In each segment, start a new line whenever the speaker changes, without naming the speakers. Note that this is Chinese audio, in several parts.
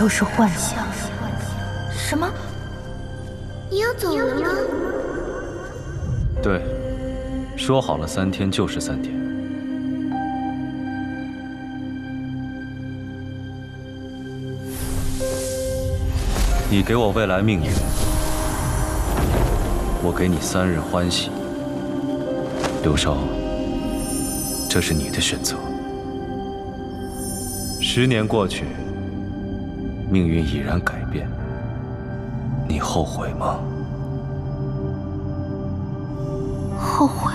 都是幻想。
什么？你要走了吗？
对，说好了三天就是三天。你给我未来命运，我给你三日欢喜。刘少，这是你的选择。十年过去，命运已然改变，你后悔吗？
后悔？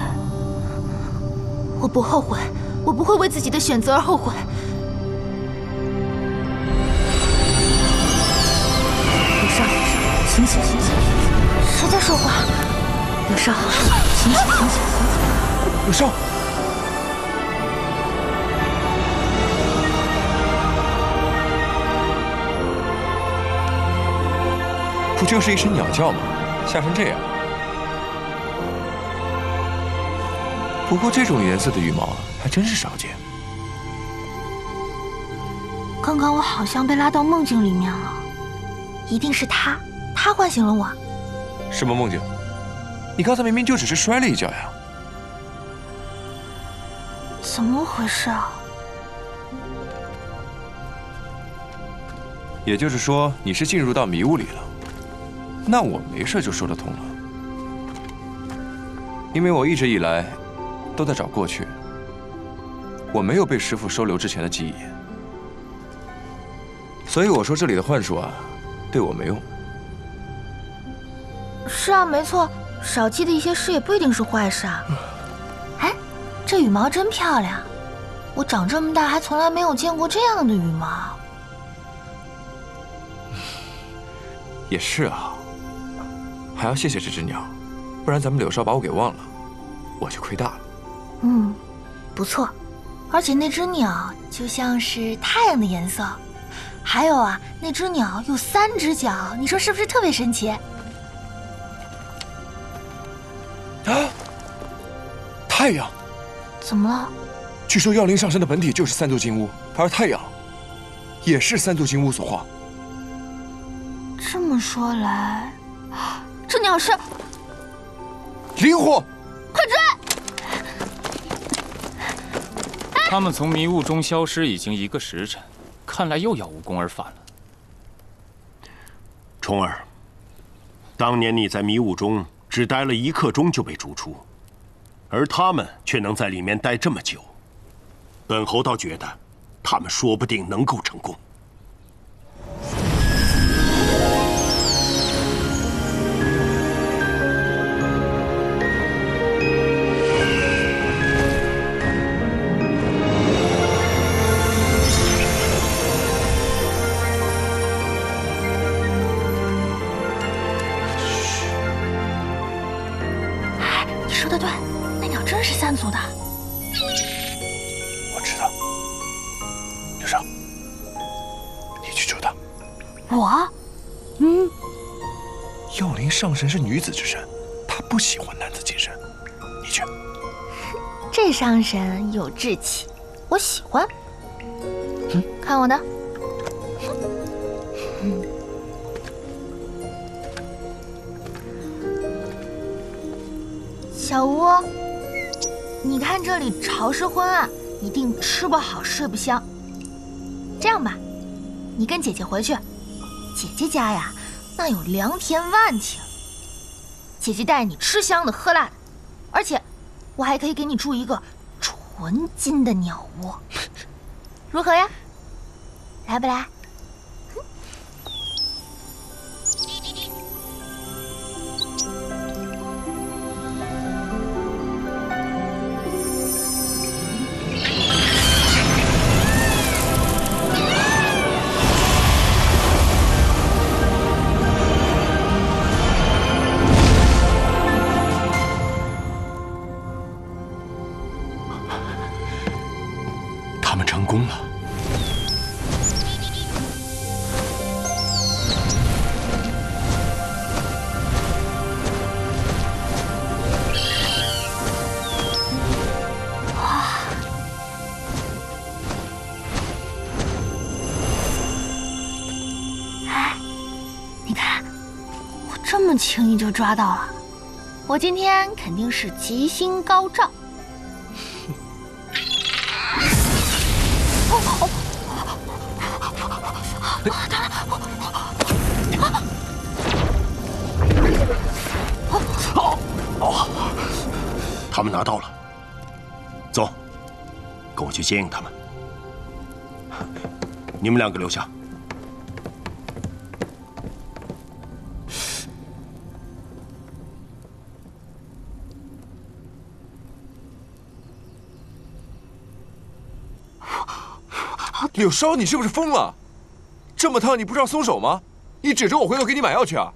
我不后悔，我不会为自己的选择而后悔。柳少，醒醒醒醒！谁在说话？柳少，醒醒醒醒！
柳少。不就是一声鸟叫吗？吓成这样。不过这种颜色的羽毛还真是少见。
刚刚我好像被拉到梦境里面了，一定是他，他唤醒了我。
什么梦境？你刚才明明就只是摔了一跤呀。
怎么回事啊？
也就是说，你是进入到迷雾里了。那我没事就说得通了，因为我一直以来都在找过去，我没有被师傅收留之前的记忆，所以我说这里的幻术啊，对我没用。
是啊，没错，少记的一些事也不一定是坏事啊。哎，这羽毛真漂亮，我长这么大还从来没有见过这样的羽毛。
也是啊。还要谢谢这只鸟，不然咱们柳少把我给忘了，我就亏大了。
嗯，不错，而且那只鸟就像是太阳的颜色，还有啊，那只鸟有三只脚，你说是不是特别神奇？啊！
太阳？
怎么了？
据说妖灵上身的本体就是三座金乌，而太阳也是三座金乌所化。
这么说来。这鸟是
灵狐，
快追！
他们从迷雾中消失已经一个时辰，看来又要无功而返了。
虫儿，当年你在迷雾中只待了一刻钟就被逐出，而他们却能在里面待这么久，本侯倒觉得他们说不定能够成功。
神是女子之神，他不喜欢男子近身。你去。
这上神有志气，我喜欢。看我的。小吴，你看这里潮湿昏暗，一定吃不好睡不香。这样吧，你跟姐姐回去，姐姐家呀，那有良田万顷。姐姐带你吃香的喝辣的，而且我还可以给你住一个纯金的鸟窝，如何呀？来不来？么轻易就抓到了，我今天肯定是吉星高照。
他们拿到了，走，跟我去接应他们。你们两个留下。
柳梢，你是不是疯了？这么烫，你不知道松手吗？你指着我，回头给你买药去啊！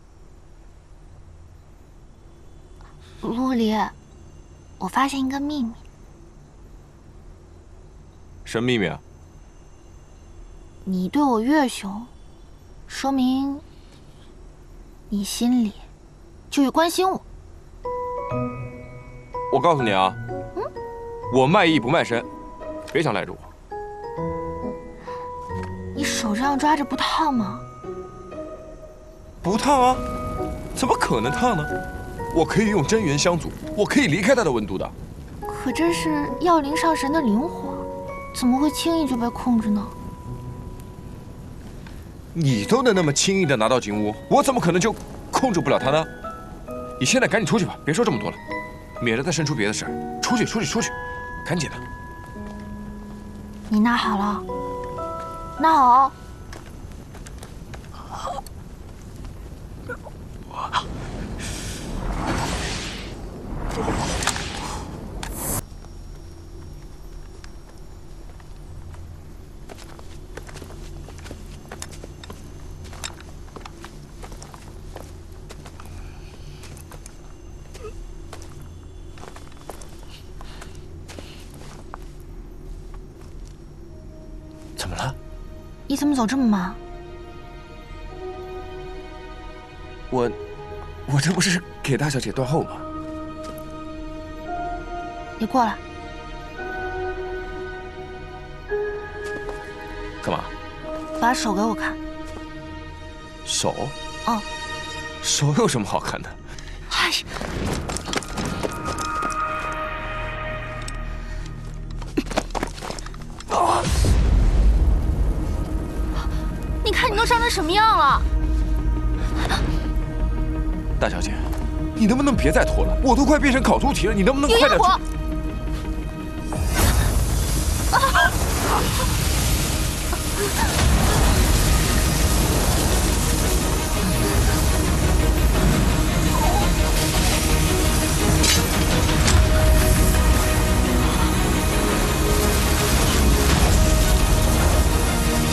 陆离，我发现一个秘密，
什么秘密啊？
你对我越凶，说明你心里就越关心我。
我告诉你啊，我卖艺不卖身，别想赖着我。
你手这样抓着不烫吗？
不烫啊？怎么可能烫呢？我可以用真元相阻，我可以离开它的温度的。
可这是药灵上神的灵火，怎么会轻易就被控制呢？
你都能那么轻易的拿到金乌，我怎么可能就控制不了它呢？你现在赶紧出去吧，别说这么多了，免得再生出别的事儿。出去，出去，出去，赶紧的。
你拿好了，拿好。
怎么了？
你怎么走这么慢？
我，我这不是给大小姐断后吗？
你过来，
干嘛？
把手给我看。
手？
哦，
手有什么好看的？
哎，你看你都伤成什么样了？
大小姐，你能不能别再拖了？我都快变成烤猪蹄了，你能不能快点？
有烟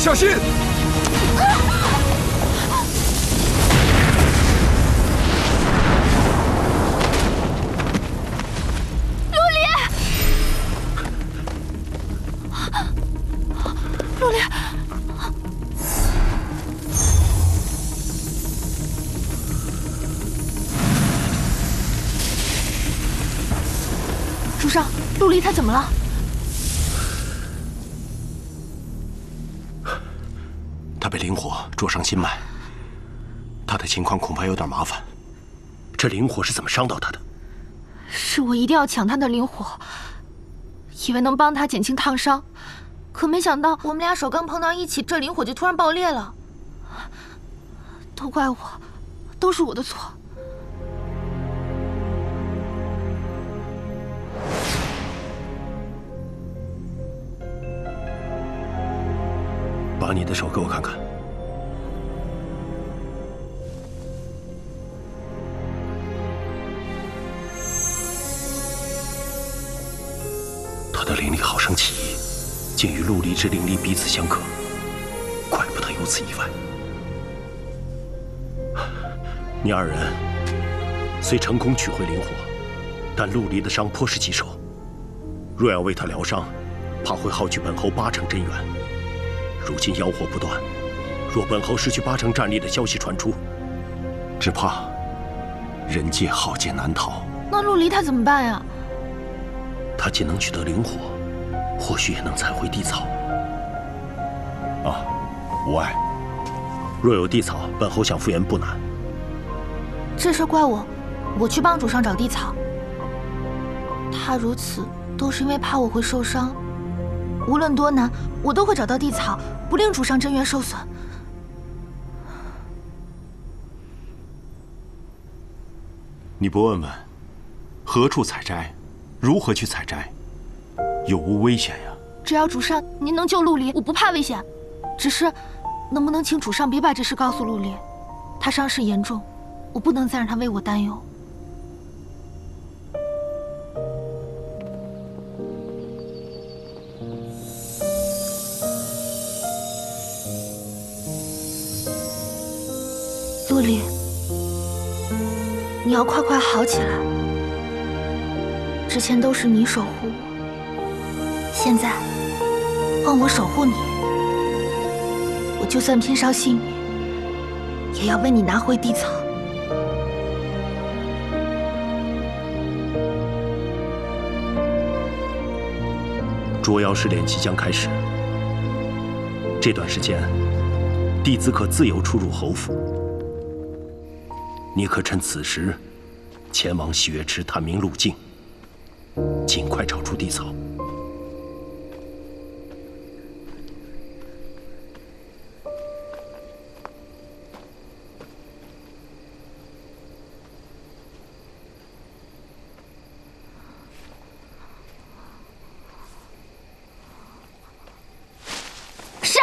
小心！
主上，陆离他怎么了？
他被灵火灼伤心脉，他的情况恐怕有点麻烦。这灵火是怎么伤到他的？
是我一定要抢他的灵火，以为能帮他减轻烫伤，可没想到我们俩手刚碰到一起，这灵火就突然爆裂了。都怪我，都是我的错。
把你的手给我看看。他的灵力好生奇异，竟与陆离之灵力彼此相克，怪不得有此意外。你二人虽成功取回灵火，但陆离的伤颇是棘手，若要为他疗伤，怕会耗去本侯八成真元。如今妖火不断，若本侯失去八成战力的消息传出，只怕人界浩劫难逃。
那陆离他怎么办呀？
他既能取得灵火，或许也能采回地草。啊，无碍。若有地草，本侯想复原不难。
这事怪我，我去帮主上找地草。他如此，都是因为怕我会受伤。无论多难，我都会找到地草，不令主上真元受损。
你不问问，何处采摘，如何去采摘，有无危险呀？
只要主上您能救陆离，我不怕危险。只是，能不能请主上别把这事告诉陆离？他伤势严重，我不能再让他为我担忧。要快快好起来。之前都是你守护我，现在换我守护你。我就算拼上性命，也要为你拿回地草。
捉妖试炼即将开始，这段时间，弟子可自由出入侯府。你可趁此时，前往喜悦池探明路径，尽快找出地槽。
是。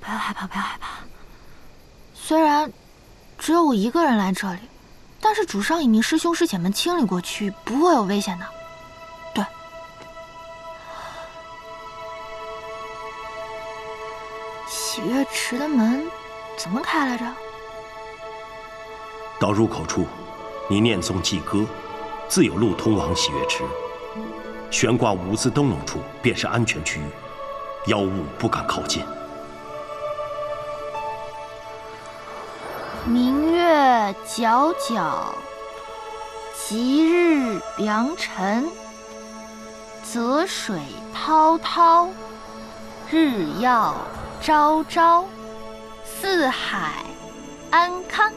不要害怕，不要害怕。虽然只有我一个人来这里，但是主上已命师兄师姐们清理过区域，不会有危险的。对。喜悦池的门怎么开来着？
到入口处，你念诵祭歌，自有路通往喜悦池。悬挂五字灯笼处便是安全区域，妖物不敢靠近。
明月皎皎，吉日良辰，泽水滔滔，日耀昭昭，四海安康。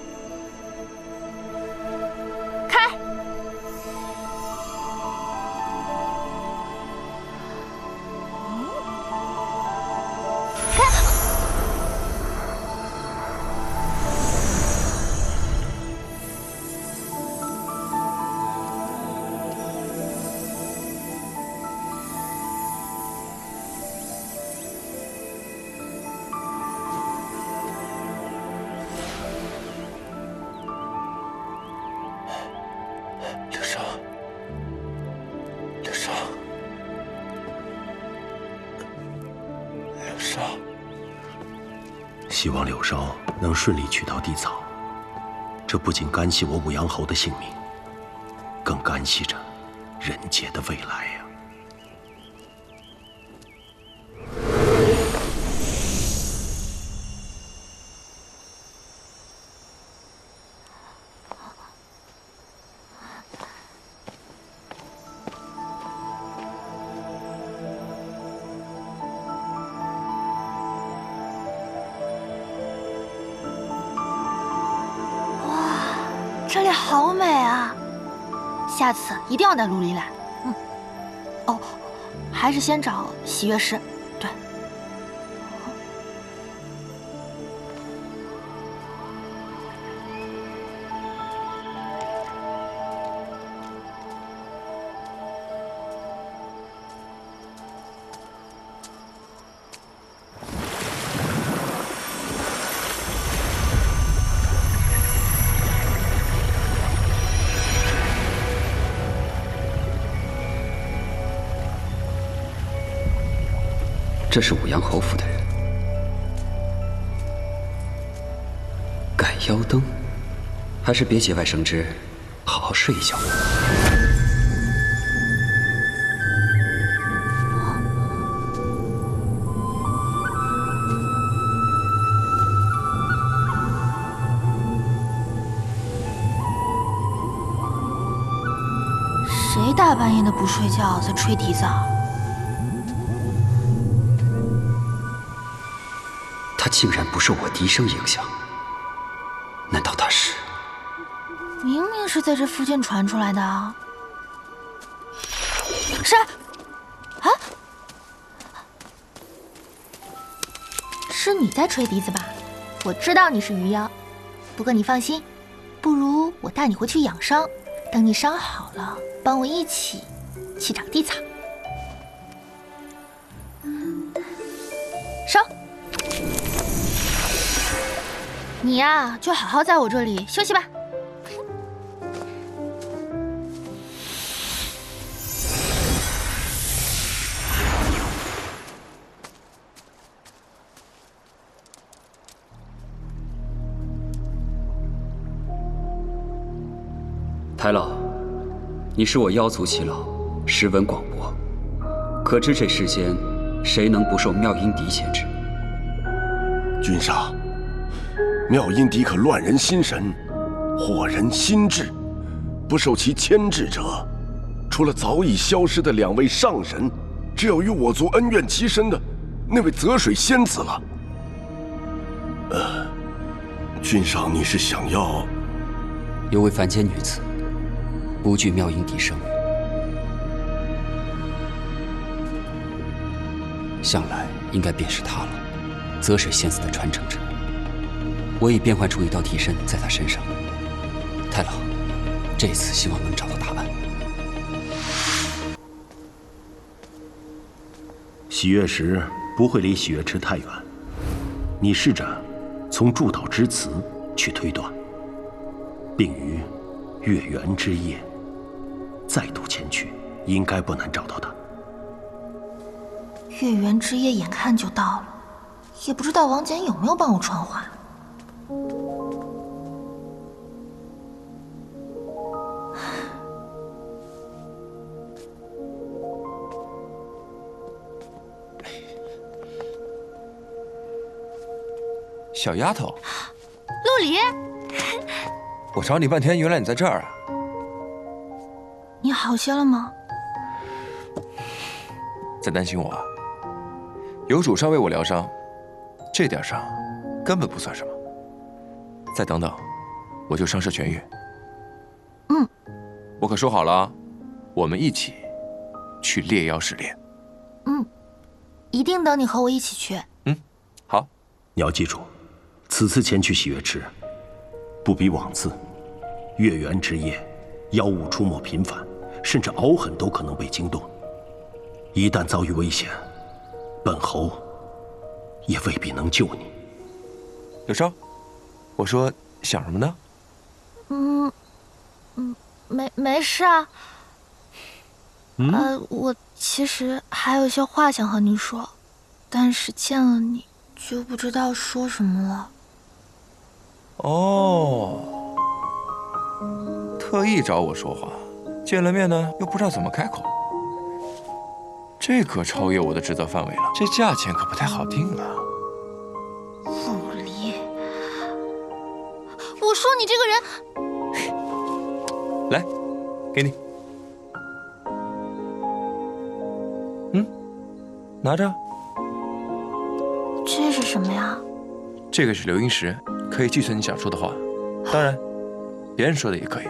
希望柳梢能顺利取到地草，这不仅干系我武阳侯的性命，更干系着人界的未来呀、
一定要带陆离来。嗯。哦，还是先找喜悦师。
这是五阳侯府的人，赶妖灯，还是别节外生枝，好好睡一觉。
谁大半夜的不睡觉在吹笛子啊？
他竟然不受我笛声影响？难道他是？
明明是在这附近传出来的啊！是啊，是你在吹笛子吧？我知道你是鱼妖，不过你放心，不如我带你回去养伤，等你伤好了，帮我一起去找地草。你呀，就好好在我这里休息吧。
台老，你是我妖族耆老，识闻广博，可知这世间谁能不受妙音笛牵制？
君上，妙音笛可乱人心神，惑人心智，不受其牵制者，除了早已消失的两位上神，只有与我族恩怨极深的那位泽水仙子了。呃，君上，你是想要？
有位凡间女子。不惧妙音笛声，想来应该便是她了。泽水仙子的传承者，我已变换出一道替身在他身上。太老，这次希望能找到答案。
喜悦石不会离喜悦池太远，你试着从祝岛之词去推断，并于月圆之夜。再度前去，应该不难找到他。
月圆之夜眼看就到了，也不知道王翦有没有帮我传话。
小丫头，
陆离，
我找你半天，原来你在这儿啊！
你好些了吗？
在担心我？啊有主上为我疗伤，这点伤根本不算什么。再等等，我就伤势痊愈。
嗯，
我可说好了，我们一起去猎妖试炼。
嗯，一定等你和我一起去。
嗯，好。
你要记住，此次前去喜悦池，不比往次。月圆之夜，妖物出没频繁。甚至敖狠都可能被惊动，一旦遭遇危险，本侯也未必能救你。
柳梢，我说想什么呢？
嗯，嗯，没没事啊。呃，我其实还有些话想和你说，但是见了你就不知道说什么了。
哦，特意找我说话。见了面呢，又不知道怎么开口，这可超越我的职责范围了。这价钱可不太好定啊。
陆离，我说你这个
人，来，给你，嗯，拿着。
这是什么呀？
这个是流音石，可以计算你想说的话，当然，别人说的也可以。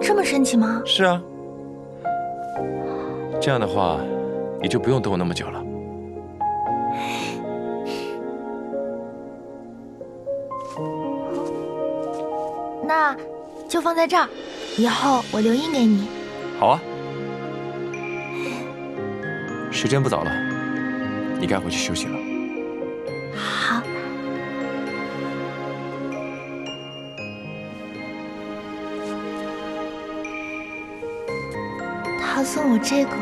这么神奇吗？
是啊，这样的话，你就不用等我那么久了。
那就放在这儿，以后我留印给你。
好啊，时间不早了，你该回去休息了。
送我这个，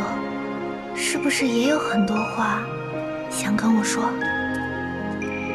是不是也有很多话想跟我说？